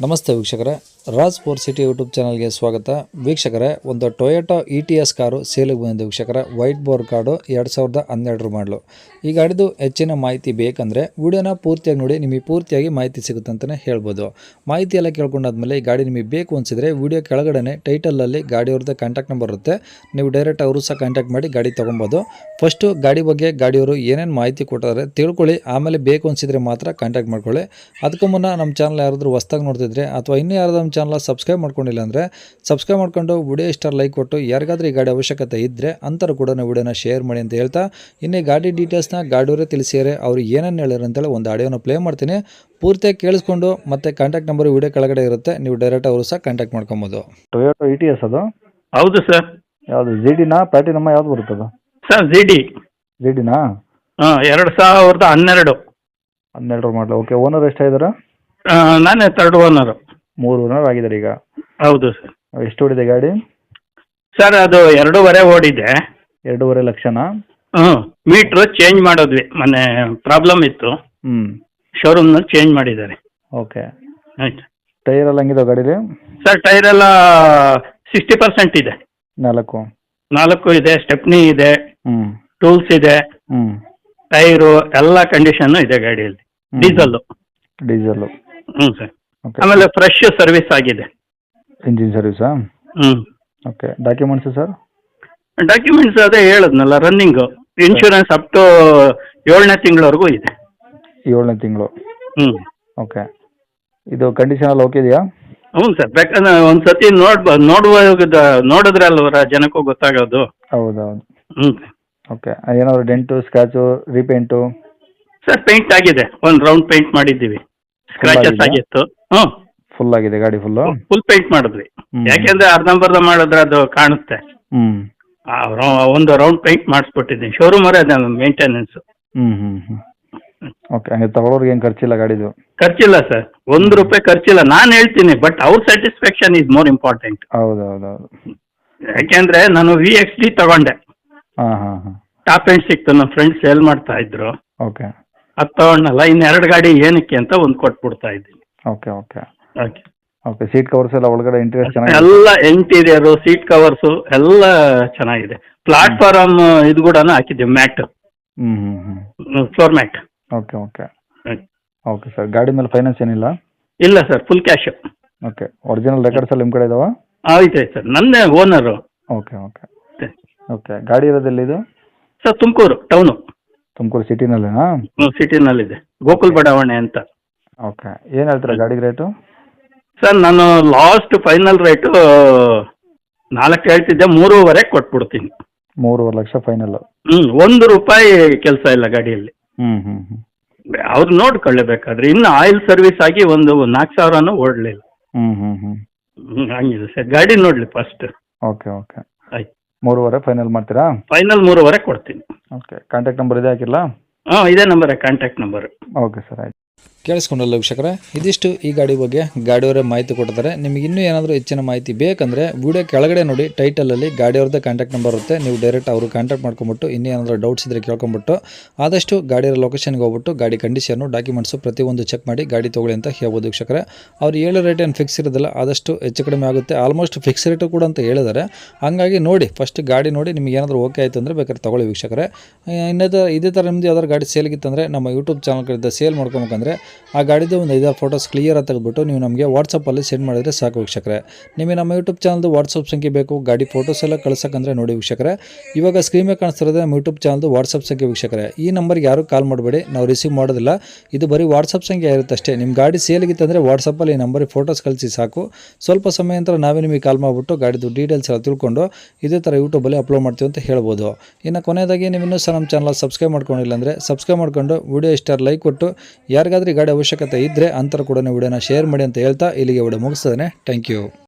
ನಮಸ್ತೆ ವೀಕ್ಷಕರೇ. Raj four city YouTube ಚಾನಲ್ಗೆ ಸ್ವಾಗತ. ವೀಕ್ಷಕರೇ, ಒಂದು Toyota Etios car ಸೇಲಿಗೆ ಬಂದಿದೆ ವೀಕ್ಷಕರ. ವೈಟ್ ಬೋರ್ ಕಾರ್ಡು ಎರಡು ಸಾವಿರದ ಹನ್ನೆರಡರ ಮಾಡಲು. ಈ ಗಾಡಿದು ಹೆಚ್ಚಿನ ಮಾಹಿತಿ ಬೇಕಂದರೆ ವಿಡಿಯೋನ ಪೂರ್ತಿಯಾಗಿ ನೋಡಿ, ನಿಮಗೆ ಪೂರ್ತಿಯಾಗಿ ಮಾಹಿತಿ ಸಿಗುತ್ತೆ ಅಂತಲೇ ಹೇಳ್ಬೋದು. ಮಾಹಿತಿ ಎಲ್ಲ ಕೇಳ್ಕೊಂಡಾದ್ಮೇಲೆ ಈ ಗಾಡಿ ನಿಮಗೆ ಬೇಕು ಅನಿಸಿದರೆ ವಿಡಿಯೋ ಕೆಳಗಡೆ ಟೈಟಲಲ್ಲಿ ಗಾಡಿಯವ್ರದ್ದು ಕಾಂಟ್ಯಾಕ್ಟ್ ನಂಬರ್ ಇರುತ್ತೆ. ನೀವು ಡೈರೆಕ್ಟ್ ಅವರು ಸಹ ಕಾಂಟ್ಯಾಕ್ಟ್ ಮಾಡಿ ಗಾಡಿ ತೊಗೊಬೋದು. ಫಸ್ಟು ಗಾಡಿ ಬಗ್ಗೆ ಗಾಡಿಯವರು ಏನೇನು ಮಾಹಿತಿ ಕೊಟ್ಟಿದ್ದಾರೆ ತಿಳ್ಕೊಳ್ಳಿ, ಆಮೇಲೆ ಬೇಕು ಅನಿಸಿದರೆ ಮಾತ್ರ ಕಾಂಟ್ಯಾಕ್ಟ್ ಮಾಡ್ಕೊಳ್ಳಿ. ಅದಕ್ಕೂ ಮುನ್ನ ನಮ್ಮ ಚಾನಲ್ ಯಾರಾದರೂ ಹೊಸ್ದಾಗಿ ನೋಡ್ತಿದ್ರೆ ಅಥವಾ ಇನ್ನೂ ಯಾರಾದ್ರೂ ನಮ್ಮ ಚಾನಲ್ ಸಬ್ಸ್ಕ್ರೈಬ್ ಮಾಡ್ಕೊಂಡಿಲ್ಲ ಅಂದರೆ ಸಬ್ಸ್ಕ್ರೈಬ್ ಮಾಡ್ಕೊಂಡು ವಿಡಿಯೋ ಇಷ್ಟ ಲೈಕ್ ಕೊಟ್ಟು ಯಾರಿಗಾದ್ರೂ ಈ ಗಾಡಿ ಅವಶ್ಯಕತೆ ಇದ್ದರೆ ಅಂತರೂ ಕೂಡ ವಿಡಿಯೋನ ಶೇರ್ ಮಾಡಿ ಅಂತ ಹೇಳ್ತಾ ಇನ್ನೇ ಈ ಗಾಡಿ ಡೀಟೇಲ್ಸ್ನ ಗಾಡಿಯವರೇ ತಿಳಿಸಿದರೆ ಅವ್ರು ಏನೇನು ಹೇಳ್ಯಾರ ಅಂತೇಳಿ ಒಂದು ಆಡಿಯೋನ ಪ್ಲೇ ಮಾಡ್ತೀನಿ. ಪೂರ್ತಿಯಾಗಿ ಕೇಳಿಸ್ಕೊಂಡು ಮತ್ತೆ ಕಾಂಟ್ಯಾಕ್ಟ್ ನಂಬರ್ ವಿಡಿಯೋ ಕೆಳಗಡೆ ಇರುತ್ತೆ ನೀವು ಡೈರೆಕ್ಟ್ ಅವರು ಸಹ ಕಾಂಟ್ಯಾಕ್ಟ್ ಮಾಡ್ಕೊಬೋದು. ಟೊಯೋಟೋ ಇ ಟಿ ಎಸ್ ಅದು? ಹೌದು ಸರ್ ಯಾವುದು ಜಿ ಡಿನಾ ಪ್ಲಾಟಿನಮ್ಮ ಯಾವ್ದು ಬರುತ್ತೆ ಅದು ಸರ್ ಜಿ ಡಿ ಜಿ ಡಿನಾ ಹಾಂ ಎರಡು ಸಾವಿರದ ಹನ್ನೆರಡು. ಹನ್ನೆರಡು ಮಾಡಲು ಓಕೆ ಓನರ್ ಎಷ್ಟಾಗಿದ್ದಾರೆ ಆ, ನಾನೇ ತರ್ಡ್ ಓನರು ಮೂರು ಓನರ್ ಆಗಿದ್ದಾರೆ ಈಗ. ಹೌದು ಸರ್. ಎಷ್ಟು ಓಡಿದೆ ಗಾಡಿ? ಸರ್ ಅದು ಎರಡೂವರೆ ಓಡಿದೆ. ಎರಡೂವರೆ ಲಕ್ಷನಾ? ಹ್ಞೂ ಮೀಟ್ರು ಚೇಂಜ್ ಮಾಡೋದ್ವಿ. ಮೊನ್ನೆ ಪ್ರಾಬ್ಲಮ್ ಇತ್ತು. ಹ್ಞೂ ಶೋರೂಮ್ನಲ್ಲಿ ಚೇಂಜ್ ಮಾಡಿದ್ದಾರೆ. ಓಕೆ. ಆಯ್ತು. ಟೈರ್ ಎಲ್ಲ ಹಂಗಿದೆ ಗಾಡೀಲಿ? ಸರ್ ಟೈರ್ ಎಲ್ಲ ಸಿಕ್ಸ್ಟಿ ಪರ್ಸೆಂಟ್ ಇದೆ. ನಾಲ್ಕು. ನಾಲ್ಕು ಇದೆ ಸ್ಟೆಪ್ನಿ ಇದೆ ಹ್ಞೂ ಟೂಲ್ಸ್ ಇದೆ ಹ್ಞೂ ಟೈರು ಎಲ್ಲ ಕಂಡೀಷನ್ನು ಇದೆ ಗಾಡಿಯಲ್ಲಿ. ಡೀಸಲ್ಲು ಡೀಸೆಲ್ಲು ಹ್ಞೂ ಸರ್. ಆಮೇಲೆ ಫ್ರೆಶ್ ಸರ್ವಿಸ್ ಆಗಿದೆ. ಇಂಜಿನ್ ಸರ್ವಿಸಾ ಹ್ಞೂ ಓಕೆ ಡಾಕ್ಯುಮೆಂಟ್ಸ್ ಸರ್ ಡಾಕ್ಯುಮೆಂಟ್ಸ್ ಅದೇ ಹೇಳದ್ನಲ್ಲ ರನ್ನಿಂಗು ಇನ್ಶೂರೆನ್ಸ್ ಅಪ್ ಟು ಏಳನೇ ತಿಂಗಳವರೆಗೂ ಇದೆ. ಏಳನೇ ತಿಂಗಳು. ಹ್ಞೂ ಓಕೆ ಇದು ಕಂಡೀಷನ್ ಎಲ್ಲ ಓಕೆ ಇದೆಯಾ? ಹ್ಞೂ ಸರ್ ಬೇಕಾದ್ರೆ ಒಂದು ಸತಿ ನೋಡ್ಬ ನೋಡುವಾಗ ನೋಡಿದ್ರೆ ಅಲ್ವರ ಜನಕ್ಕೂ ಗೊತ್ತಾಗೋದು. ಹೌದು ಹೌದು ಹ್ಞೂ ಓಕೆ ಏನಾದ್ರು dent scratch repaint sir paint ಆಗಿದೆ. ಒಂದು ರೌಂಡ್ ಪೇಂಟ್ ಮಾಡಿದ್ದೀವಿ. ಸ್ಕ್ರಾಚಸ್? ಆಗಿತ್ತು. ಹ್ಮ್. ಫುಲ್ ಆಗಿದೆ ಗಾಡಿ ಫುಲ್ ಫುಲ್ ಪೇಂಟ್ ಮಾಡಿದ್ವಿ. ಹ್ಮ್. ಯಾಕೆಂದ್ರೆ ಅರ್ಧಂಬರ್ಧ ಮಾಡಿದ್ರೆ ಅದು ಕಾಣುತ್ತೆ. ಹ್ಞೂ ಆ ರೌ- ಒಂದು ರೌಂಡ್ ಪೇಂಟ್ ಮಾಡಿಸ್ಬಿಟ್ಟಿದ್ದೀನಿ. ಶೋರೂಮ್ ಅವರೇ ಅದು ಮೇಂಟೆನೆನ್ಸ್ ಹ್ಞೂ ಹ್ಞೂ ಹ್ಞೂ ಓಕೆ ಹಂಗೆ ತಗೊಳ್ಳೋರ್ಗೆ ಏನು ಖರ್ಚಿಲ್ಲ ಗಾಡಿದು? ಖರ್ಚಿಲ್ಲ ಸರ್. ಒಂದು ರೂಪಾಯಿ ಖರ್ಚಿಲ್ಲ. ನಾನು ಹೇಳ್ತೀನಿ ಬಟ್ ಅವ್ರ ಸ್ಯಾಟಿಸ್ಫ್ಯಾಕ್ಷನ್ ಇಸ್ ಮೋರ್ ಇಂಪಾರ್ಟೆಂಟ್ ಹೌದು ಹೌದು ಹೌದು ಯಾಕೆಂದ್ರೆ ನಾನು ವಿ ಎಕ್ಸ್ ಡಿ ತಗೊಂಡೆ. ಹಾಂ ಹಾಂ ಹಾಂ. ಟಾಪ್ ಎಂಡ್ ಸಿಕ್ತು. ನಮ್ಮ ಫ್ರೆಂಡ್ ಸೇಲ್ ಮಾಡ್ತಾ ಇದ್ರು. ಓಕೆ ಅದು ತಗೊಂಡಲ್ಲ ಇನ್ನೆರಡು ಗಾಡಿ ಏನಕ್ಕೆ ಅಂತ ಒಂದು ಕೊಟ್ಬಿಡ್ತಾ ಇದ್ದೀನಿ. Okay okay okay okay seat covers ಎಲ್ಲ ಒಳಗಡೆ ಇಂಟೀರಿಯರ್ ಚೆನ್ನಾಗಿ ಎಲ್ಲ ಇಂಟೀರಿಯರು ಸೀಟ್ ಕವರ್ಸು ಎಲ್ಲ ಚೆನ್ನಾಗಿದೆ. ಪ್ಲಾಟ್ಫಾರಮ್ ಇದು ಕೂಡ ಹಾಕಿದ್ದೀವಿ ಮ್ಯಾಟ್ ಹ್ಞೂ ಹ್ಞೂ ಹ್ಞೂ floor mat okay okay okay sir ಗಾಡಿ ಮೇಲೆ ಫೈನಾನ್ಸ್ ಏನಿಲ್ಲ? ಇಲ್ಲ sir full cash okay original records ಎಲ್ಲ ನಿಮ್ಮ ಕಡೆ ಇದಾವ? ಆಯ್ತು ಸರ್ ನನ್ನೇ ಓನರು ಓಕೆ ಓಕೆ ಓಕೆ ಗಾಡಿ ಇರೋದಲ್ಲಿ ಇದು ಸರ್ ತುಮಕೂರು ಟೌನು ತುಮಕೂರು ಸಿಟಿನಲ್ಲೇನಾ? ಸಿಟಿನಲ್ಲಿದೆ. ಗೋಕುಲ್ ಬಡಾವಣೆ ಅಂತ. ಓಕೆ. ಏನು ಹೇಳ್ತೀರಾ ಗಾಡಿ ರೇಟು? ಸರ್ ನಾನು ಲಾಸ್ಟ್ ಫೈನಲ್ ರೇಟು ನಾಲ್ಕು ಹೇಳ್ತಿದ್ದೆ ಮೂರುವರೆ ಕೊಟ್ಬಿಡ್ತೀನಿ. ಮೂರುವರೆ ಲಕ್ಷ ಫೈನಲ್. ಹ್ಞೂ ಒಂದು ರೂಪಾಯಿ ಕೆಲಸ ಇಲ್ಲ ಗಾಡಿಯಲ್ಲಿ. ಹ್ಞೂ ಹ್ಞೂ ಹ್ಞೂ ಅವ್ರು ನೋಡ್ಕೊಳ್ಳೇಬೇಕಾದ್ರೆ ಇನ್ನು ಆಯಿಲ್ ಸರ್ವಿಸ್ ಆಗಿ ಒಂದು ನಾಲ್ಕು ಸಾವಿರನೂ ಓಡಲಿಲ್ಲ. ಹ್ಞೂ ಹ್ಞೂ ಹ್ಞೂ ಹ್ಞೂ ಹಂಗಿದೆ ಸರ್. ಗಾಡಿ ನೋಡಲಿ ಫಸ್ಟ್. Okay okay. ಆಯ್ತು. ಮೂರುವರೆ ಫೈನಲ್ ಮಾಡ್ತೀರಾ? ಫೈನಲ್ ಮೂರುವರೆ ಕೊಡ್ತೀನಿ. ಓಕೆ ಕಾಂಟ್ಯಾಕ್ಟ್ ನಂಬರ್ ಇದೆ ಹಾಕಿಲ್ಲ ಹಾಂ ಇದೇ ನಂಬರೇ ಕಾಂಟ್ಯಾಕ್ಟ್ ನಂಬರ್ ಓಕೆ ಸರ್ ಆಯ್ತು. ಕೇಳಿಸ್ಕೊಂಡಲ್ಲ ವೀಕ್ಷಕರೇ, ಇದಿಷ್ಟು ಈ ಗಾಡಿ ಬಗ್ಗೆ ಗಾಡಿಯವರೇ ಮಾಹಿತಿ ಕೊಡ್ತಾರೆ ನಿಮಗೆ ಇನ್ನೂ ಏನಾದರೂ ಹೆಚ್ಚಿನ ಮಾಹಿತಿ ಬೇಕಂದರೆ ವಿಡಿಯೋ ಕೆಳಗಡೆ ನೋಡಿ ಟೈಟಲಲ್ಲಿ ಗಾಡಿಯವ್ರದ್ದೇ ಕಾಂಟ್ಯಾಕ್ಟ್ ನಂಬರ್ ಇರುತ್ತೆ, ನೀವು ಡೈರೆಕ್ಟ್ ಅವರು ಕಾಂಟ್ಯಾಕ್ಟ್ ಮಾಡ್ಕೊಂಬಿಟ್ಟು ಇನ್ನೂ ಏನಾದರೂ ಡೌಟ್ಸ್ ಇದ್ದರೆ ಕೇಳ್ಕೊಂಬಿಟ್ಟು ಆದಷ್ಟು ಗಾಡಿಯ ಲೊಕೇಶನ್ಗೆ ಹೋಗ್ಬಿಟ್ಟು ಗಾಡಿ ಕಂಡೀಷನು ಡಾಕ್ಯುಮೆಂಟ್ಸು ಪ್ರತಿಯೊಂದು ಚೆಕ್ ಮಾಡಿ ಗಾಡಿ ತೊಗೊಳ್ಳಿ ಅಂತ ಹೇಳ್ಬೋದು ವೀಕ್ಷಕರೇ. ಅವ್ರು ಹೇಳೋ ರೇಟ್ ಏನು ಫಿಕ್ಸ್ ಇರೋದಿಲ್ಲ, ಆದಷ್ಟು ಹೆಚ್ಚು ಕಡಿಮೆ ಆಗುತ್ತೆ. ಆಲ್ಮೋಸ್ಟ್ ಫಿಕ್ಸ್ ರೇಟು ಕೂಡ ಅಂತ ಹೇಳಿದ್ದಾರೆ. ಹಾಗಾಗಿ ನೋಡಿ ಫಸ್ಟ್ ಗಾಡಿ ನೋಡಿ, ನಿಮಗೆ ಏನಾದರೂ ಓಕೆ ಆಯಿತು ಅಂದರೆ ಬೇಕಾದ್ರೆ ತಗೊಳ್ಳಿ ವೀಕ್ಷಕರೇ. ಇನ್ನದೇ ಇದೇ ಥರ ನಿಮ್ಮದು ಯಾವ್ದಾದ್ರು ಗಾಡಿ ಸೇಲ್ಗಿತ್ತಂದರೆ ನಮ್ಮ ಯೂಟ್ಯೂಬ್ ಚಾನಲ್ಗಳಿಂದ ಸೇಲ್ ಮಾಡ್ಕೊಬೇಕಂದ್ರೆ ಆ ಗಾಡಿದು ಒಂದು ಐದಾರು ಫೋಟೋಸ್ ಕ್ಲಿಯರ್ ಆಗಿ ತೆಗೆದುಬಿಟ್ಟು ನೀವು ನಮಗೆ ವಾಟ್ಸಪ್ಪಲ್ಲಿ ಸೆಂಡ್ ಮಾಡಿದರೆ ಸಾಕು ವೀಕ್ಷಕರೆ. ನಿಮಗೆ ನಮ್ಮ ಯೂಟ್ಯೂಬ್ ಚಾನಲ್ದು ವಾಟ್ಸಪ್ ಸಂಖ್ಯೆ ಬೇಕು, ಗಾಡಿ ಫೋಟೋಸ್ ಎಲ್ಲ ಕಳ್ಸೋಕ್ಕಂದ್ರೆ ನೋಡಿ ವೀಕ್ಷಕರೇ. ಇವಾಗ ಸ್ಕ್ರೀನ್ ಮೇಲೆ ಕಾಣಿಸ್ತಿರೋದೇ ನಮ್ಮ ಯೂಟ್ಯೂಬ್ ಚಾನಲ್ದು ವಾಟ್ಸಪ್ ಸಂಖ್ಯೆ ವೀಕ್ಷಕರೇ. ಈ ನಂಬರ್ಗೆ ಯಾರು ಕಾಲ್ ಮಾಡಬೇಡಿ, ನಾವು ರಿಸೀವ್ ಮಾಡೋದಿಲ್ಲ. ಇದು ಬರೀ ವಾಟ್ಸಪ್ ಸಂಖ್ಯೆ ಇರುತ್ತೆ ಅಷ್ಟೇ. ನಿಮ್ಮ ಗಾಡಿ ಸೇಲಿಗಿತ್ತಂದರೆ ವಾಟ್ಸಪ್ಪಲ್ಲಿ ಈ ನಂಬರಿಗೆ ಫೋಟೋಸ್ ಕಳಿಸಿ ಸಾಕು. ಸ್ವಲ್ಪ ಸಮಯ ನಂತರ ನಾವೇ ನಿಮಗೆ ಕಾಲ್ ಮಾಡಿಬಿಟ್ಟು ಗಾಡಿದು ಡೀಟೇಲ್ಸ್ ಎಲ್ಲ ತಿಳ್ಕೊಂಡು ಇದೇ ಥರ ಯೂಟ್ಯೂಬಲ್ಲಿ ಅಪ್ಲೋಡ್ ಮಾಡ್ತೀವಿ ಅಂತ ಹೇಳ್ಬೋದು. ಇನ್ನು ಕೊನೆಯದಾಗಿ ನೀವು ಇನ್ನೂ ಸಹ ನಮ್ಮ ಚಾನಲ್ ಸಬ್ಸ್ಕ್ರೈಬ್ ಮಾಡ್ಕೊಂಡಿಲ್ಲ ಅಂದರೆ ಸಬ್ಸ್ಕ್ರೈಬ್ ಮಾಡ್ಕೊಂಡು ವಿಡಿಯೋ ಇಷ್ಟ ಲೈಕ್ ಕೊಟ್ಟು, ಯಾರಿಗಾದ್ರೂ ಗಾಡಿ ಅವಶ್ಯಕತೆ ಇದ್ದರೆ ಅಂತರ ಕೂಡ ವಿಡಿಯೋನ ಶೇರ್ ಮಾಡಿ ಅಂತ ಹೇಳ್ತಾ ಇಲ್ಲಿಗೆ ವಿಡಿಯೋ ಮುಗಿಸ್ತೇನೆ. Thank you